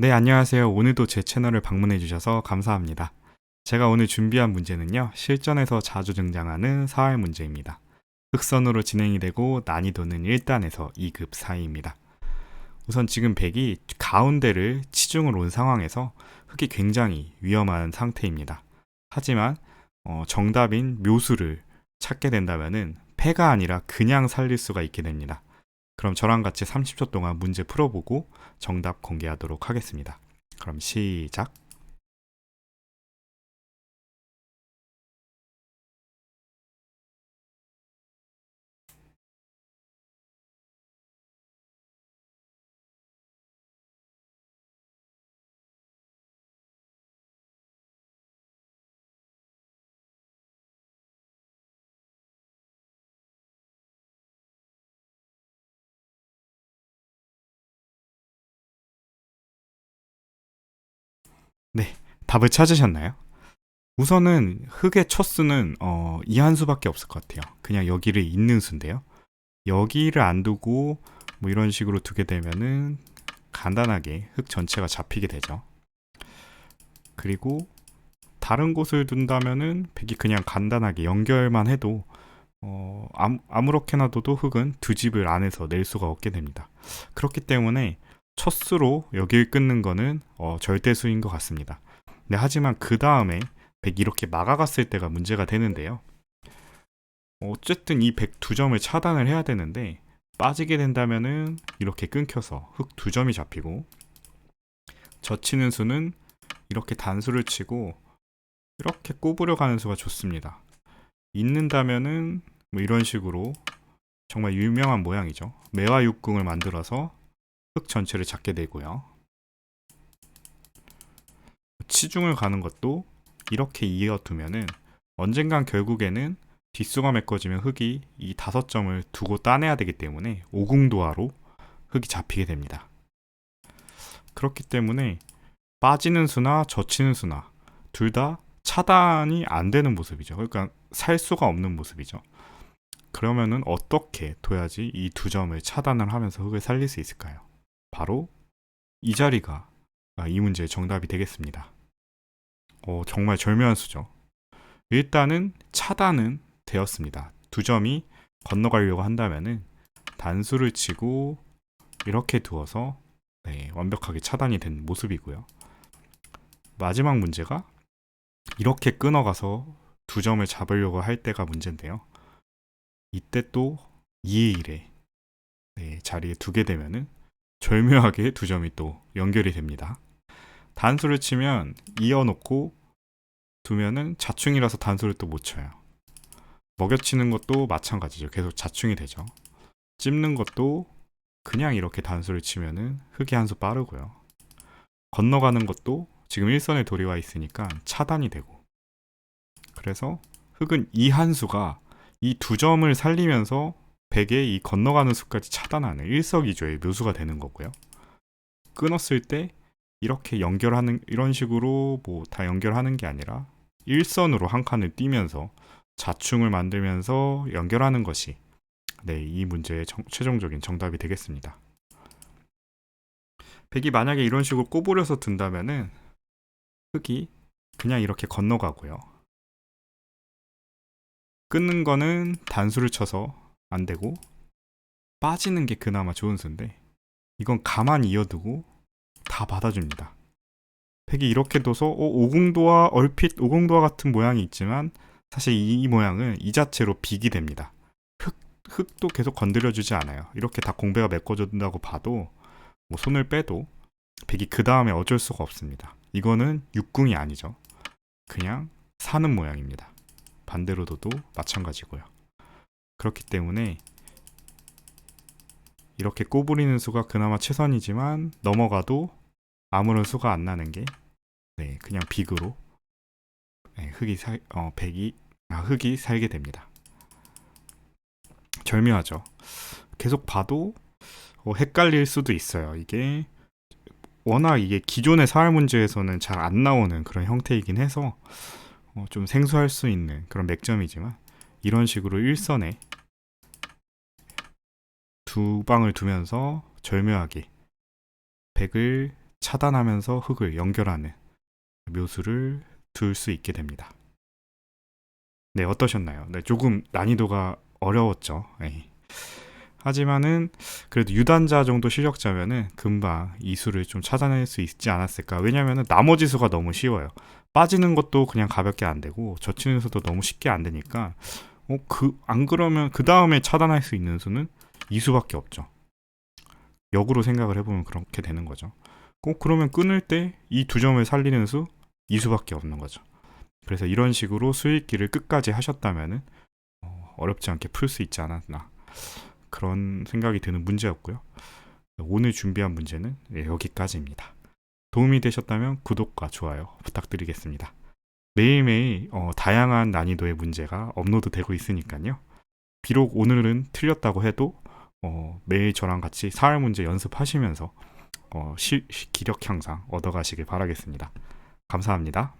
네, 안녕하세요. 오늘도 제 채널을 방문해 주셔서 감사합니다. 제가 오늘 준비한 문제는요, 실전에서 자주 등장하는 사활 문제입니다. 흑선으로 진행이 되고 난이도는 1단에서 2급 사이입니다. 우선 지금 백이 가운데를 치중을 온 상황에서 흑이 굉장히 위험한 상태입니다. 하지만 어, 정답인 묘수를 찾게 된다면은 패가 아니라 그냥 살릴 수가 있게 됩니다. 그럼 저랑 같이 30초 동안 문제 풀어보고 정답 공개하도록 하겠습니다. 그럼 시작. 답을 찾으셨나요? 우선은 흑의 첫 수는 어, 이한 수밖에 없을 것 같아요. 그냥 여기를 있는 수인데요. 여기를 안 두고 뭐 이런 식으로 두게 되면은 간단하게 흑 전체가 잡히게 되죠. 그리고 다른 곳을 둔다면은 백이 그냥 간단하게 연결만 해도 어, 아무, 아무렇게나 둬도 흑은 두 집을 안에서 낼 수가 없게 됩니다. 그렇기 때문에 첫 수로 여기를 끊는 거는 어, 절대수인 것 같습니다. 네, 하지만 그 다음에 100 이렇게 막아갔을 때가 문제가 되는데요. 어쨌든 이 100두 점을 차단을 해야 되는데 빠지게 된다면은 이렇게 끊겨서 흑두 점이 잡히고 젖히는 수는 이렇게 단수를 치고 이렇게 꼽으려 가는 수가 좋습니다. 있는다면은 뭐 이런 식으로 정말 유명한 모양이죠. 매화 육궁을 만들어서 흑 전체를 잡게 되고요. 치중을 가는 것도 이렇게 이어두면은 언젠간 결국에는 뒷수가 메꿔지면 흑이 이 다섯 점을 두고 따내야 되기 때문에 오궁도하로 흑이 잡히게 됩니다. 그렇기 때문에 빠지는 수나 젖히는 수나 둘 다 차단이 안 되는 모습이죠. 그러니까 살 수가 없는 모습이죠. 그러면은 어떻게 둬야지 이 두 점을 차단을 하면서 흑을 살릴 수 있을까요? 바로 이 자리가 이 문제의 정답이 되겠습니다. 어, 정말 절묘한 수죠. 일단은 차단은 되었습니다. 두 점이 건너가려고 한다면은 단수를 치고 이렇게 두어서 네, 완벽하게 차단이 된 모습이고요. 마지막 문제가 이렇게 끊어가서 두 점을 잡으려고 할 때가 문제인데요. 이때 또 2의 1에 네, 자리에 두게 되면은 절묘하게 두 점이 또 연결이 됩니다. 단수를 치면 이어놓고 두면은 자충이라서 단수를 또 못 쳐요. 먹여치는 것도 마찬가지죠. 계속 자충이 되죠. 찝는 것도 그냥 이렇게 단수를 치면은 흑이 한 수 빠르고요. 건너가는 것도 지금 일선에 돌이 와 있으니까 차단이 되고. 그래서 흑은 이 한 수가 이 두 점을 살리면서 백의 이 건너가는 수까지 차단하는 일석이조의 묘수가 되는 거고요. 끊었을 때 이렇게 연결하는 이런 식으로 뭐 다 연결하는 게 아니라 일선으로 한 칸을 띄면서 자충을 만들면서 연결하는 것이 네, 이 문제의 정, 최종적인 정답이 되겠습니다. 백이 만약에 이런 식으로 꼬부려서 둔다면은 흑이 그냥 이렇게 건너가고요. 끊는 거는 단수를 쳐서 안 되고 빠지는 게 그나마 좋은 수인데 이건 가만히 이어두고 다 받아줍니다. 팩이 이렇게 둬서 어, 오공도와 얼핏 오공도와 같은 모양이 있지만 사실 이, 이 모양은 이 자체로 빅이 됩니다. 흙, 흙도 계속 건드려주지 않아요. 이렇게 다 공배가 메꿔준다고 봐도 뭐 손을 빼도 백이 그 다음에 어쩔 수가 없습니다. 이거는 육궁이 아니죠. 그냥 사는 모양입니다. 반대로 둬도 마찬가지고요. 그렇기 때문에 이렇게 꼬부리는 수가 그나마 최선이지만 넘어가도 아무런 수가 안 나는 게 네, 그냥 빅으로 네, 흙이 살, 어, 백이 아, 흙이 살게 됩니다. 절묘하죠. 계속 봐도 어, 헷갈릴 수도 있어요. 이게 워낙 이게 기존의 사활 문제에서는 잘 안 나오는 그런 형태이긴 해서 어, 좀 생소할 수 있는 그런 맥점이지만 이런 식으로 일선에 두 방을 두면서 절묘하게 백을 차단하면서 흙을 연결하는 묘수를 둘 수 있게 됩니다. 네, 어떠셨나요? 네, 조금 난이도가 어려웠죠. 예. 하지만은 그래도 유단자 정도 실력자면은 금방 이 수를 좀 찾아낼 수 있지 않았을까? 왜냐면은 나머지 수가 너무 쉬워요. 빠지는 것도 그냥 가볍게 안 되고 젖히는 수도 너무 쉽게 안 되니까 어 그 안 그러면 그 다음에 차단할 수 있는 수는 이 수밖에 없죠. 역으로 생각을 해보면 그렇게 되는 거죠. 꼭 그러면 끊을 때 이 두 점을 살리는 수 이 수밖에 없는 거죠. 그래서 이런 식으로 수익기를 끝까지 하셨다면은 어, 어렵지 않게 풀 수 있지 않았나 그런 생각이 드는 문제였고요. 오늘 준비한 문제는 예, 여기까지입니다. 도움이 되셨다면 구독과 좋아요 부탁드리겠습니다. 매일매일 어, 다양한 난이도의 문제가 업로드되고 있으니까요. 비록 오늘은 틀렸다고 해도 어, 매일 저랑 같이 사활 문제 연습하시면서 어, 시, 시- 기력 향상 얻어가시길 바라겠습니다. 감사합니다.